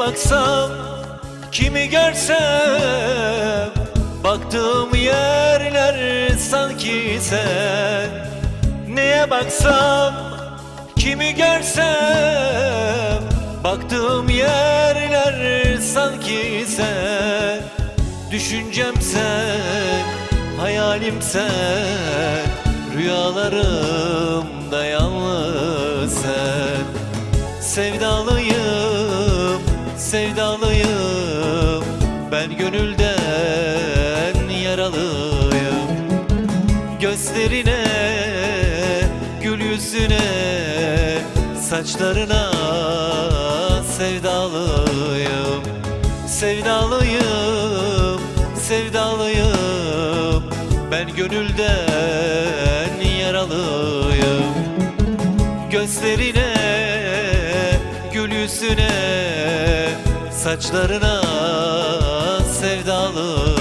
baksam Kimi görsem Baktığım yerler sanki sen. Neye baksam Kimi görsem Baktığım yerler sanki sen. Düşüncem sen Hayalim sen Rüyalarımda yalnız sen. Sevdalıyım, gönülden yaralıyım. Gözlerine, gül yüzüne Saçlarına sevdalıyım. Sevdalıyım, sevdalıyım. Ben gönülden yaralıyım. Gözlerine, gül yüzüne, saçlarına sevdalıyım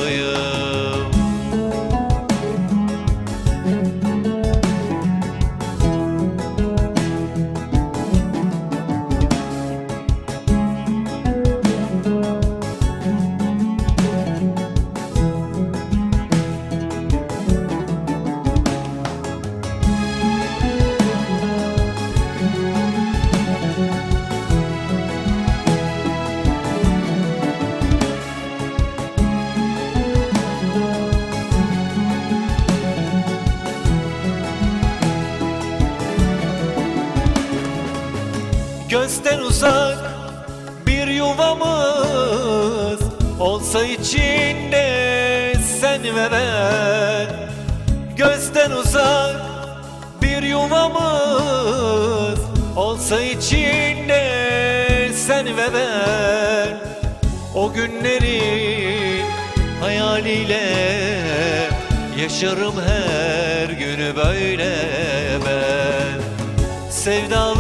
Gözden uzak bir yuvamız Olsa içinde sen ve ben. Gözden uzak bir yuvamız Olsa içinde sen ve ben. O günlerin hayaliyle Yaşarım her günü böyle ben. Sevdalıyım,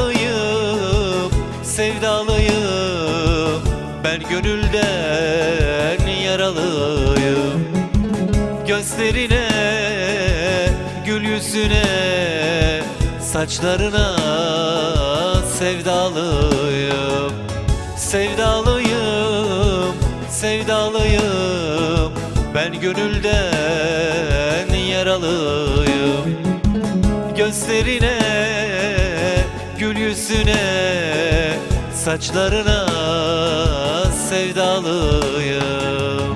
Ben gönülden yaralıyım. Gözlerine, gül yüzüne Saçlarına sevdalıyım. Sevdalıyım, sevdalıyım. Ben gönülden yaralıyım. Gözlerine, gül yüzüne, saçlarına sevdalıyım.